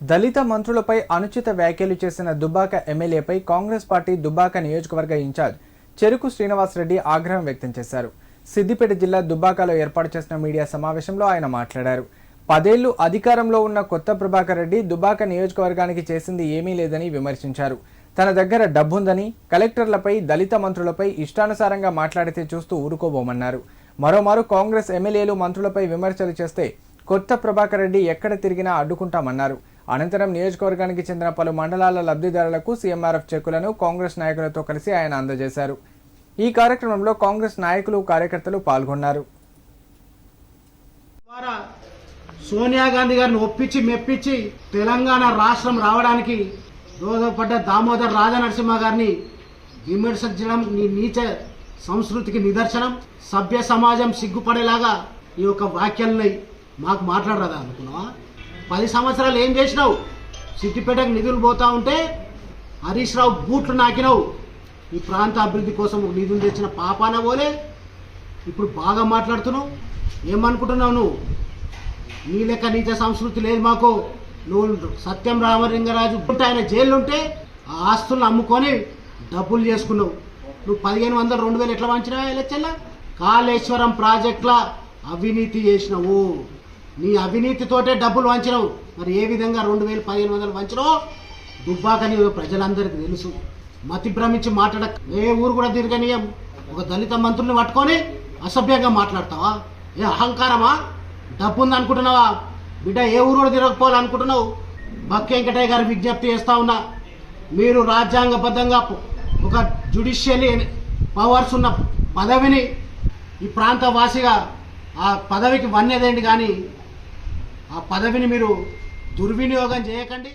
దళిత మంత్రులపై అనుచిత వ్యాఖ్యలు చేసిన దుబ్బాక ఎమ్మెల్యేపై కాంగ్రెస్ పార్టీ దుబ్బాక నియోజకవర్గ ఇన్ఛార్జ్ చెరుకు శ్రీనివాసరెడ్డి ఆగ్రహం వ్యక్తం చేశారు. సిద్దిపేట జిల్లా దుబ్బాకలో ఏర్పాటు చేసిన మీడియా సమావేశంలో ఆయన మాట్లాడారు. పదేళ్ళు అధికారంలో ఉన్న కొత్త ప్రభాకర్ రెడ్డి దుబ్బాక నియోజకవర్గానికి చేసింది ఏమీ లేదని విమర్శించారు. తన దగ్గర డబ్బుందని కలెక్టర్లపై దళిత మంత్రులపై ఇష్టానుసారంగా మాట్లాడితే చూస్తూ ఊరుకోబోమన్నారు. మరోమారు కాంగ్రెస్ ఎమ్మెల్యేలు మంత్రులపై విమర్శలు చేస్తే కొత్త ప్రభాకర్ రెడ్డి ఎక్కడ తిరిగినా అడ్డుకుంటామన్నారు. అనంతరం నియోజకవర్గానికి చెందిన పలు మండలాల లబ్ధిదారులకు సీఎంఆర్ఎఫ్ చెక్కులను కాంగ్రెస్ నాయకులతో కలిసి ఆయన అందజేశారు. ఈ కార్యక్రమంలో కాంగ్రెస్ నాయకులు కార్యకర్తలు పాల్గొన్నారు. సోనియా గాంధీ గారిని ఒప్పించి మెప్పించి తెలంగాణ రాష్ట్రం రావడానికి దోహదపడ్డ దామోదర్ రాజనరసింహ గారిని విమర్శించడం నీ నీచ సంస్కృతికి నిదర్శనం సభ్య సమాజం సిగ్గుపడేలాగా ఈ యొక్క వ్యాఖ్యల్ని మాకు మాట్లాడరాదా అనుకున్నావా? పది సంవత్సరాలు ఏం చేసినావు? సిద్దిపేటకు నిధులు పోతా ఉంటే హరీష్ రావు బూట్లు నాకినావు. ఈ ప్రాంత అభివృద్ధి కోసం నిధులు తెచ్చిన పాపాన పోలే. ఇప్పుడు బాగా మాట్లాడుతున్నావు. ఏమనుకుంటున్నావు నువ్వు? నీ లెక్క నీచ సంస్కృతి లేదు మాకు. నువ్వు సత్యం రామలింగరాజు ఆయన జైలు ఉంటే ఆ ఆస్తులను అమ్ముకొని డబ్బులు చేసుకున్నావు. నువ్వు పదిహేను వందలు రెండు వేలు ఎట్లా వంచినావా ఎలక్షన్లా? కాళేశ్వరం ప్రాజెక్టుల అవినీతి చేసినావు. నీ అవినీతితోటే డబ్బులు వంచినావు. మరి ఏ విధంగా రెండు వేలు పదిహేను వందలు వంచినావు? దుబ్బాకని ప్రజలందరికీ తెలుసు. మతి భ్రమించి మాట్లాడ ఏ ఊరు కూడా తిరగనీయం. ఒక దళిత మంత్రుల్ని పట్టుకొని అసభ్యంగా మాట్లాడతావా? ఏ అహంకారమా? డబ్బు ఉంది అనుకుంటున్నావా బిడ్డ ఏ ఊరు కూడా తిరగకపోవాలనుకుంటున్నావు? బక్క వెంకటయ్య గారు విజ్ఞప్తి చేస్తా ఉన్నా. మీరు రాజ్యాంగబద్ధంగా ఒక జుడిషియలీ పవర్స్ ఉన్న పదవిని ఈ ప్రాంత వాసిగా ఆ పదవికి వన్యదేంటి కానీ ఆ పదవిని మీరు దుర్వినియోగం చేయకండి.